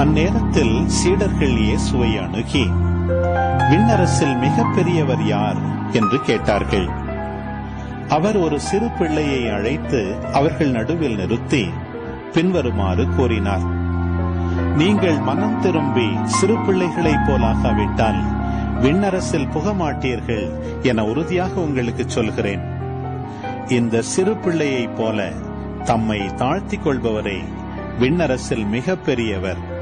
அந்நேரத்தில் சீடர்கள் இயேசுவை அணுகி விண்ணரசில் மிகப்பெரியவர் யார் என்று கேட்டார்கள். அவர் ஒரு சிறு பிள்ளையை அழைத்து அவர்கள் நடுவில் நிறுத்தி பின்வருமாறு கூறினார். நீங்கள் மனம் திரும்பி சிறு பிள்ளைகளைப் போலாகாவிட்டால் விண்ணரசில் புகமாட்டீர்கள் என உறுதியாக உங்களுக்கு சொல்கிறேன். இந்த சிறு பிள்ளையைப் போல தம்மை தாழ்த்திக் கொள்பவரே விண்ணரசில் மிக பெரியவர்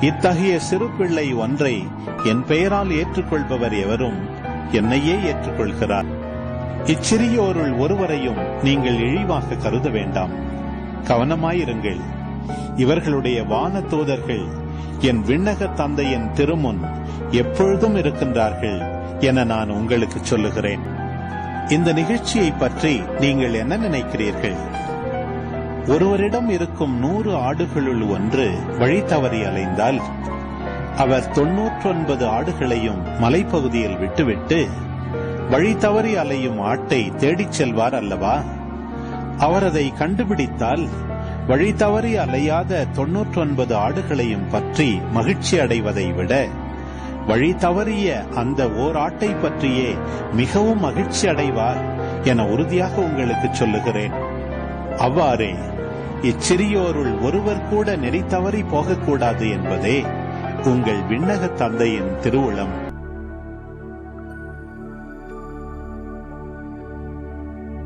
இத்தகைய சிறு பிள்ளை ஒன்றை என் பெயரால் ஏற்றுக்கொள்பவர் எவரும் என்னையே ஏற்றுக்கொள்கிறார். இச்சிறியோருள் ஒருவரையும் நீங்கள் இழிவாக கருத வேண்டாம். கவனமாயிருங்கள். இவர்களுடைய வான தூதர்கள் என் விண்ணக தந்தையின் திருமுன் எப்பொழுதும் இருக்கின்றார்கள் என நான் உங்களுக்கு சொல்லுகிறேன். இந்த நிகழ்ச்சியை பற்றி நீங்கள் என்ன நினைக்கிறீர்கள்? ஒருவரிடம் இருக்கும் நூறு ஆடுகளுள் ஒன்று வழி தவறி அலைந்தால் அவர் தொன்னூற்றொன்பது ஆடுகளையும் மலைப்பகுதியில் விட்டுவிட்டு வழி தவறி அலையும் ஆட்டை தேடிச் செல்வார் அல்லவா? அவர் அதை கண்டுபிடித்தால் வழி தவறி அலையாத தொன்னூற்றொன்பது ஆடுகளையும் பற்றி மகிழ்ச்சி அடைவதை விட வழி தவறிய அந்த ஓர் ஆட்டை பற்றியே மிகவும் மகிழ்ச்சி அடைவார் என உறுதியாக உங்களுக்கு சொல்லுகிறேன். அவ்வாறே இச்சிறியோருள் ஒருவர் கூட நெறி தவறி போகக்கூடாது என்பதே உங்கள் விண்ணக தந்தையின் திருவுளம்.